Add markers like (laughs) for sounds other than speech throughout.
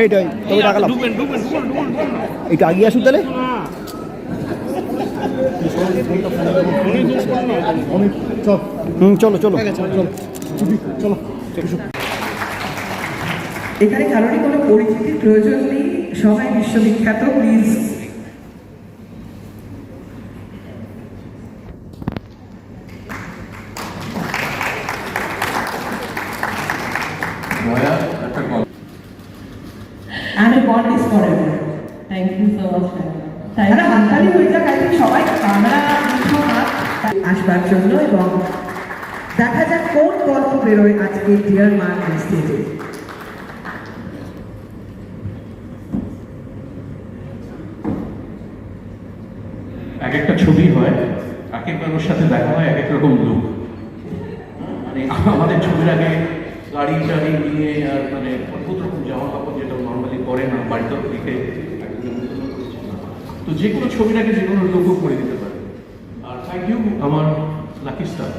এইটাই তবে টাকা লাভ। একটু আগিয়ে আসুন তাহলে। হুম চলো চলো। চলো। এখানে কারোরই কোনো পরিচিতির প্রয়োজন নেই। সবাই বিশ্ববিখ্যাত প্লিজ হাততালি হয়ে যাক সবাই আসবার জন্য এবং দেখা যাক কোন গল্প বেরোয় আজকে ডিয়ার মান স্টেজে। এক একটা ছবি হয় এক এক কারোর সাথে দেখা হয় এক এক রকম লুক মানে আমাদের ছবির আগে গাড়ি টাড়ি নিয়ে আর মানে অদ্ভুত রকম জামা কাপড় যেটা নর্মালি পরে না বাড়িতে করেছে। তো যে কোনো আগে যে কোনো লুকও করে দিতে পারে। আর থ্যাংক ইউ আমার লাকি স্টার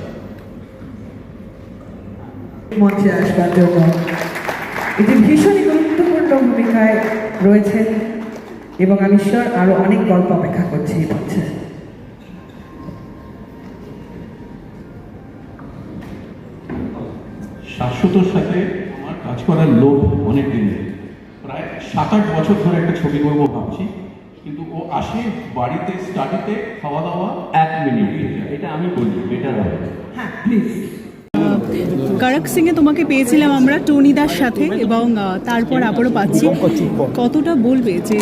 মঞ্চে আসবার জন্য। এটি ভীষণই গুরুত্বপূর্ণ ভূমিকায় রয়েছেন এবং আমি ঈশ্বর আরও অনেক গল্প অপেক্ষা করছি এই মঞ্চে। শাশ্বতর সাথে আমার কাজ করার লোভ অনেক দিন প্রায় সাত আট বছর ধরে একটা ছবি করব ভাবছি। কিন্তু ও আসে বাড়িতে স্টাডিতে খাওয়া দাওয়া এক মিনিট এটা আমি বলি বেটার হবে। হ্যাঁ প্লিজ কারাক সিংয়ে তোমাকে পেয়েছিলাম আমরা টনিদার সাথে এবং তারপর আবারও পাচ্ছি। কতটা বলবে যে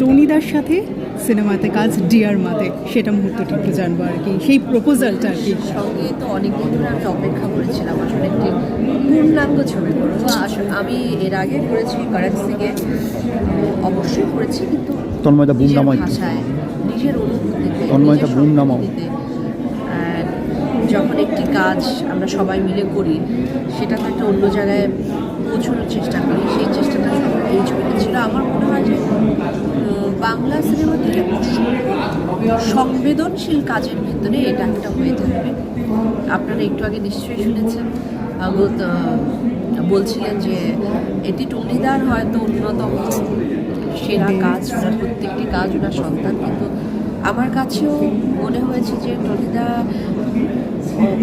টনিদার সাথে সিনেমাতে কাজ ডিয়ার মাতে? সেটা মুহূর্তটা একটু জানব আর কি সেই প্রপোজালটা আর কি। সঙ্গে তো অনেকদিন ধরে আমি অপেক্ষা করেছিলাম আসলে একটি পূর্ণাঙ্গ ছবি করব। আসলে আমি এর আগে করেছি কারাক সিংয়ে অবশ্যই করেছি কিন্তু তন্ময়দা বুম ভাষায় নিজের অনুভূতিতে তন্ময়দা বুম নামাও। যখন একটি কাজ আমরা সবাই মিলে করি সেটা তো একটা অন্য জায়গায় পৌঁছানোর চেষ্টা করি সেই চেষ্টাটা এই ছবিতে ছিল। আমার মনে হয় যে বাংলা সিনেমা থেকে সংবেদনশীল কাজের ভিতরে এটা একটা হয়ে থাকবে। আপনারা একটু আগে নিশ্চয়ই শুনেছেন বলছিলেন যে এটি টুনিদার হয়তো অন্যতম সেরা কাজ ওনার প্রত্যেকটি কাজ ওনার সন্তান। কিন্তু আমার কাছেও মনে হয়েছে যে টনিদা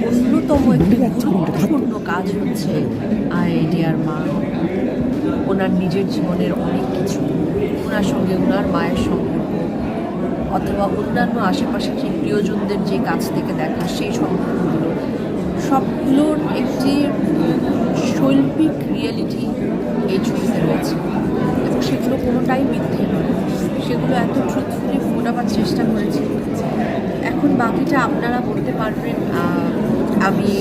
অন্যতম একটি গুরুত্বপূর্ণ কাজ হচ্ছে আইডিয়ার মা। ওনার নিজের জীবনের অনেক কিছু ওনার সঙ্গে ওনার মায়ের সম্পর্ক অথবা অন্যান্য আশেপাশের যে প্রিয়জনদের যে কাছ থেকে দেখা সেই সম্পর্কগুলো সবগুলোর একটি শৈল্পিক রিয়েলিটি এই ছবিতে রয়েছে। সেগুলো কোনোটাই মিথ্যে নয়। সেগুলো এত ট্রুথফুলি ফোটাবার চেষ্টা করেছি। এখন বাকিটা আপনারা বলতে পারবেন আমি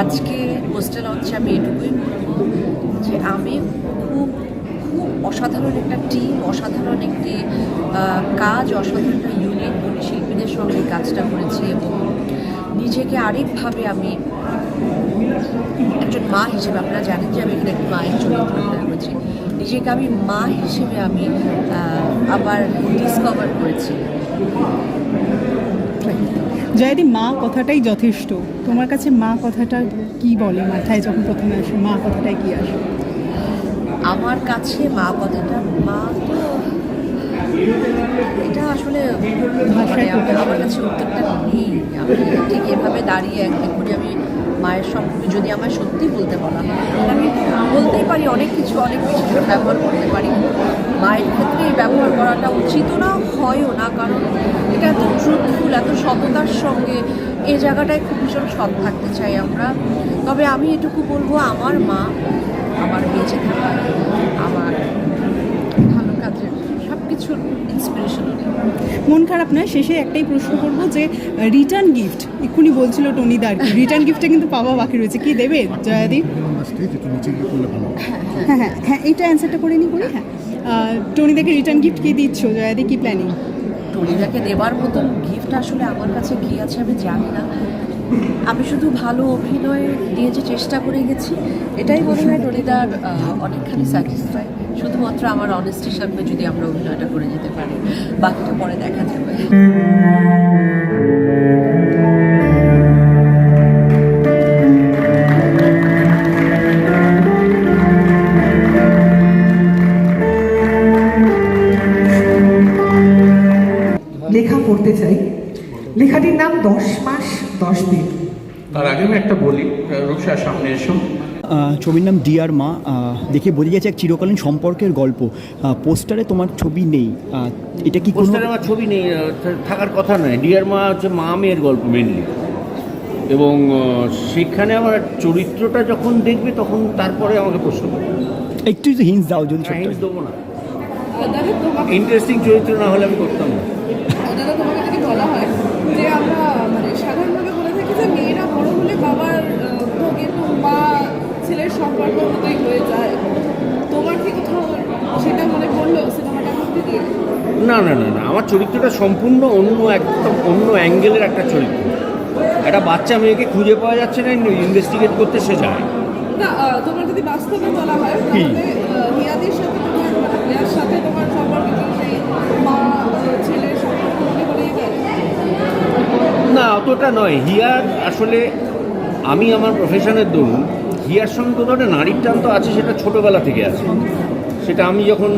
আজকে পোস্টাল লঞ্চে আমি এটুকুই বলব যে আমি খুব খুব অসাধারণ একটা টিম অসাধারণ একটি কাজ, অসাধারণ একটা ইউনিট শিল্পীদের সঙ্গে কাজটা করেছি এবং নিজেকে আরেকভাবে আমি একজন মা হিসেবে আপনারা জানেন যে আমি এখানে একটি মায়ের চরিত্র করছি নিজেকে আমি মা হিসেবে আমি আবার ডিসকভার করেছি। জয়াদি মা কথাটাই যথেষ্ট। তোমার কাছে মা কথাটা কি বলে মাথায় যখন প্রথমে আসে? মা কথাটাই কি আসে? আমার কাছে মা কথাটা মা তো এটা আসলে মানে আমি- আমার কাছে উত্তরটা নেই। আমি ঠিক এভাবে দাঁড়িয়ে একদিন করে আমি মায়ের সম্পর্কে যদি আমার সত্যি বলতে বলা হয় আমি বলতেই পারি অনেক কিছু অনেক কিছু ব্যবহার করতে পারি। মায়ের ক্ষেত্রে এই ব্যবহার করাটা উচিত না, হয়ও না, কারণ এটা এত ট্রুথফুল এত সততার সঙ্গে এই জায়গাটায় খুব ভীষণ সৎ থাকতে চাই আমরা। তবে আমি এটুকু বলব, আমার মা আমার বেঁচে থাকা, আমার সব কিছুর ইন্সপিরেশন মন খারাপ নয় শেষে একটাই প্রশ্ন করব যে রিটার্ন গিফট এক্ষুনি বলছিল টনি দার কি রিটার্ন গিফটটা কিন্তু পাওয়া বাকি রয়েছে। কি দেবে জয়াদি হ্যাঁ হ্যাঁ হ্যাঁ। এইটা অ্যান্সারটা করে নি করি? হ্যাঁ। টনিদাকে রিটার্ন গিফট কি দিচ্ছ? জয়াদি কি প্ল্যানিং টনিদাকে দেবার মতন গিফট আসলে আমার কাছে কী আছে আমি জানি না। আমি শুধু ভালো অভিনয় দিয়ে যে চেষ্টা করে গেছি এটাই মনে হয় টনিদার অনেকখানি স্যাটিসফাই শুধুমাত্র আমার অনেস্টির সামনে যদি আমরা অভিনয়টা করে যেতে পারি বাকিটা পরে দেখা যাবে। লেখা পড়তে চাই। লেখাটির নাম দশ মাস দশ দিন। তার আগে আমি একটা বলি রূপসার সামনে এসো। ছবির নাম ডিয়ার মা। দেখে বোঝা যাচ্ছে এক চিরকালীন সম্পর্কের গল্প। পোস্টারে তোমার ছবি নেই। এটা কি পোস্টারে আমার ছবি নেই থাকার কথা নয়। ডিয়ার মা হচ্ছে মা মেয়ের গল্প মেনলি এবং সেখানে আমার চরিত্রটা যখন দেখবে তখন তারপরে আমাকে প্রশ্ন করবে একটু হিন্স দাও যদি হিন্টস দেবো না। ইন্টারেস্টিং চরিত্র না হলে আমি করতাম না। বলা হয় যে আমরা মানে সাধারণভাবে বলে থাকি যে মেয়েরা বড় হলে বাবার ছেলের সম্পর্ক মতোই হয়ে যায়। তোমার কি কোথাও সেটা মনে পড়ল সিনেমাটার মধ্যে দিয়ে? না না না না আমার চরিত্রটা সম্পূর্ণ অন্য একদম অন্য অ্যাঙ্গেলের একটা চরিত্র। একটা বাচ্চা মেয়েকে খুঁজে পাওয়া যাচ্ছে না ইনভেস্টিগেট করতে সে যায়। না তোমার যদি বাস্তবে বলা হয় কি? তাহলে হিয়াদির সাথে তোমার মানে হিয়ার সাথে তোমার সম্পর্ক সেই মা ছেলের সম্পর্ক মনে করিয়ে দেয় না অতটা নয়। হিয়ার আসলে আমি আমার প্রফেশনের দরুন হিয়ার সঙ্গে কোথাও একটা নারীর টান তো আছে সেটা ছোটোবেলা থেকে আছে। সেটা আমি যখন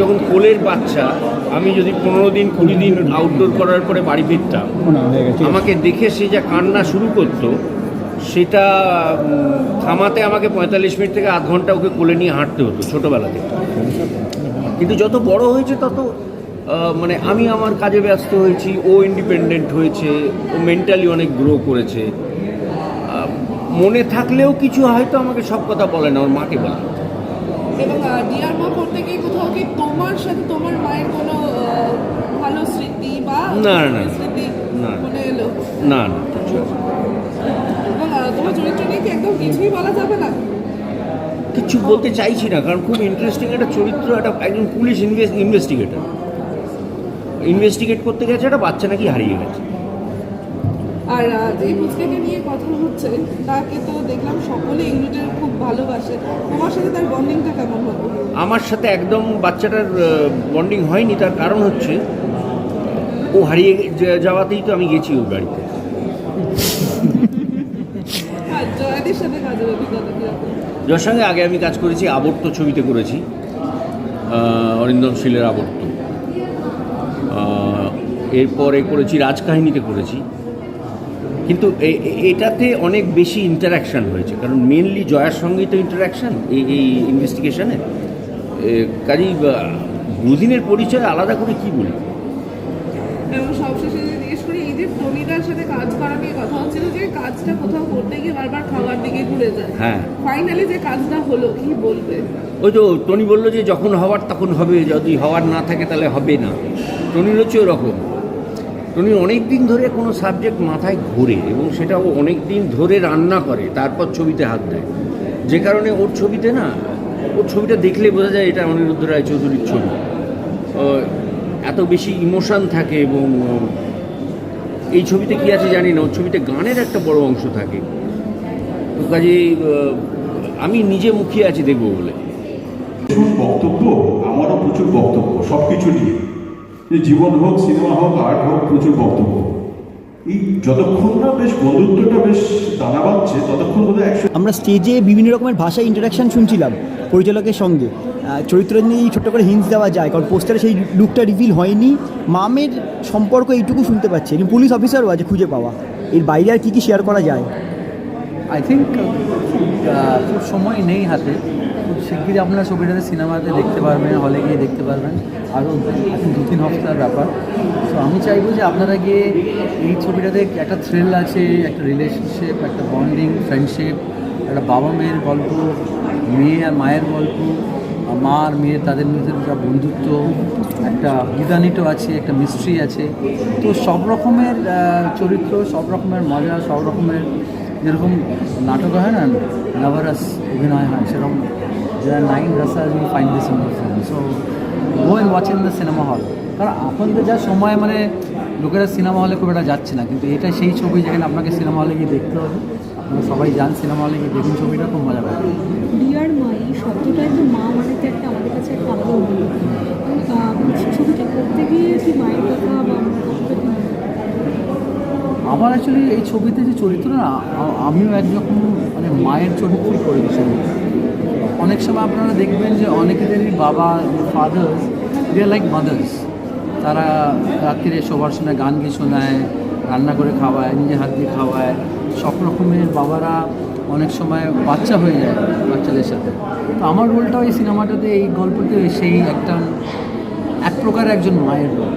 যখন কোলের বাচ্চা আমি যদি পনেরো দিন কুড়ি দিন আউটডোর করার পরে বাড়ি ফিরতাম আমাকে দেখে সে যা কান্না শুরু করতো সেটা থামাতে আমাকে পঁয়তাল্লিশ মিনিট থেকে আধ ঘণ্টা ওকে কোলে নিয়ে হাঁটতে হতো ছোটোবেলা থেকে। কিন্তু যত বড় হয়েছে তত মানে আমি আমার কাজে ব্যস্ত হয়েছি ও ইন্ডিপেন্ডেন্ট হয়েছে ও মেন্টালি অনেক গ্রো করেছে। মনে থাকলেও কিছু হয়তো আমাকে সব কথা বলে না ওর মাকে বলে। এবং ডিয়ার মা করতে গিয়ে কোথাও কি তোমার সাথে তোমার মায়ের কোনো ভালো স্মৃতি বা না, না, না। স্মৃতি। মনে এলো? না না এবং তোমার চরিত্র নিয়ে কি একদম কিছুই বলা যাবে না? কিছু বলতে চাইছি না কারণ খুব ইন্টারেস্টিং একটা চরিত্র একটা একজন পুলিশ ইনভেস্টিগেটর ইনভেস্টিগেট করতে গেছে একটা বাচ্চা নাকি হারিয়ে গেছে। আর যে পুচকাকে নিয়ে কথা হচ্ছে তাকে তো দেখলাম সকলে ইউনিটের খুব ভালোবাসে। তোমার সাথে তার বন্ডিংটা কেমন হতো আমার সাথে একদম বাচ্চাটার বন্ডিং হয়নি তার কারণ হচ্ছে ও হারিয়ে যাওয়াতেই তো আমি গেছি ওর গাড়িতে যার (laughs) সঙ্গে আগে আমি কাজ করেছি আবর্ত ছবিতে করেছি অরিন্দম শীলের আবর্ত। এরপরে করেছি রাজকাহিনীতে করেছি। কিন্তু এটাতে অনেক বেশি ইন্টারাকশান হয়েছে। কারণ মেনলি জয়ার সঙ্গেই তো ইন্টারাকশান এই এই ইনভেস্টিগেশনে কাজেই গুরুদিনের পরিচয় আলাদা করে কি বলি? এবং সবশেষে যদি জিজ্ঞেস করি এই যে সাথে কাজ করা নিয়ে কথা হচ্ছিল যে কাজটা কোথাও করতে গিয়ে বারবার খাওয়ার দিকে ঘুরে যায়। হ্যাঁ। ফাইনালি যে কাজটা হলো কি বলবে? ওই তো টনি বলল যে যখন হওয়ার তখন হবে যদি হওয়ার না থাকে তাহলে হবে না। টনির হচ্ছে ওরকম। টনির অনেক দিন ধরে কোনো সাবজেক্ট মাথায় ঘোরে এবং সেটা ও অনেক দিন ধরে রান্না করে, তারপর ছবিতে হাত দেয়। যে কারণে ওর ছবিতে না, ওর ছবিটা দেখলে বোঝা যায় এটা অনিরুদ্ধ রায় চৌধুরীর ছবি এত বেশি ইমোশন থাকে এবং এই ছবিতে কি আছে জানি না, ওর ছবিতে গানের একটা বড় অংশ থাকে। তো কাজে আমি নিজে মুখিয়ে আছি দেখব বলে। বক্তব্য, আমারও প্রচুর বক্তব্য সব কিছু নিয়ে। যে জীবন হোক সিনেমা হোক আর্ট হোক প্রচুর বক্তব্য। এই যতক্ষণ না বেশ বন্ধুত্বটা বেশ দানা বাঁধছে ততক্ষণ বোধহয় একশো আমরা স্টেজে বিভিন্ন রকমের ভাষায় ইন্টারাকশন শুনছিলাম পরিচালকের সঙ্গে। চরিত্র নিয়ে ছোট্ট করে হিন্স দেওয়া যায় কারণ পোস্টারে সেই লুকটা রিভিল হয়নি। মামের সম্পর্ক এইটুকু শুনতে পাচ্ছি পুলিশ অফিসারও আছে খুঁজে পাওয়া। এর বাইরে আর কী কী শেয়ার করা যায়? আই থিঙ্ক খুব সময় নেই হাতে। খুব শিগগিরই আপনারা ছবিটাতে সিনেমাতে দেখতে পারবেন হলে গিয়ে দেখতে পারবেন। আরও দু তিন হপ্তার ব্যাপার। তো আমি চাইব যে আপনারা গিয়ে এই ছবিটাতে একটা থ্রিল আছে, একটা রিলেশনশিপ একটা বন্ডিং ফ্রেন্ডশিপ একটা বাবা মেয়ের গল্প, মেয়ে আর মায়ের গল্প মা আর মেয়ের তাদের মধ্যে একটা বন্ধুত্ব, একটা বিধানিত আছে, একটা মিস্ট্রি আছে। তো সব রকমের চরিত্র, সব রকমের মজা, সব রকমের যেরকম নাটক হয় না নবরস অভিনয় হয়, সেরকম। Nine রাসার will fine this in film so go watch in the cinema hall কারণ এখন তো যা সময় মানে লোকেরা সিনেমা হলে খুব একটা যাচ্ছে না। কিন্তু এটা সেই ছবি যেখানে আপনাকে সিনেমা হলে গিয়ে দেখতে হবে। আপনারা সবাই যান সিনেমা হলে গিয়ে দেখুন ছবিটা, খুব মজা পাবেন। ডিয়ার মা এই শব্দটা মা মানে তো একটা আমাদের কাছে একটা ছবিটা করতে গিয়ে কি মায়ের কথা বা আমার অ্যাকচুয়ালি এই ছবিতে যে চরিত্র না আমিও একরকম মানে মায়ের চরিত্রই করেছি অনেক সময় আপনারা দেখবেন যে অনেকেদেরই বাবা fathers they are like mothers তারা রাত্রিরে শোবার সময় গান গিয়ে শোনায়, রান্না করে খাওয়ায় নিজে হাত দিয়ে খাওয়ায়। সব রকমের বাবারা অনেক সময় বাচ্চা হয়ে যায় বাচ্চাদের সাথে। তো আমার রোলটাও এই সিনেমাটাতে, এই গল্পতে সেই একটা এক প্রকার একজন মায়ের রোল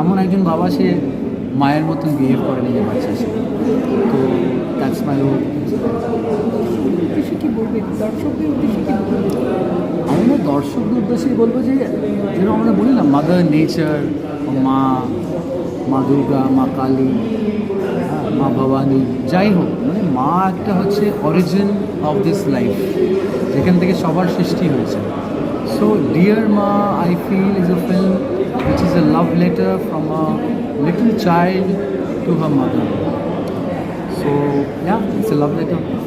এমন একজন বাবা সে মায়ের মতন বিহেভ করে নিজের বাচ্চার সাথে তো দ্যাটস মাই কি বলবে? দর্শকদের উদ্দেশ্যে আমরা দর্শকদের উদ্দেশ্যে বলব যে যেরকম আমরা বলি না মাদার নেচার মা মা দুর্গা মা কালী মা ভবানী যাই হোক মানে মা একটা হচ্ছে অরিজিন অফ দিস লাইফ যেখান থেকে সবার সৃষ্টি হয়েছে। So dear Ma I feel is a film which is a love letter from a little child to her mother. So yeah, it's a love letter.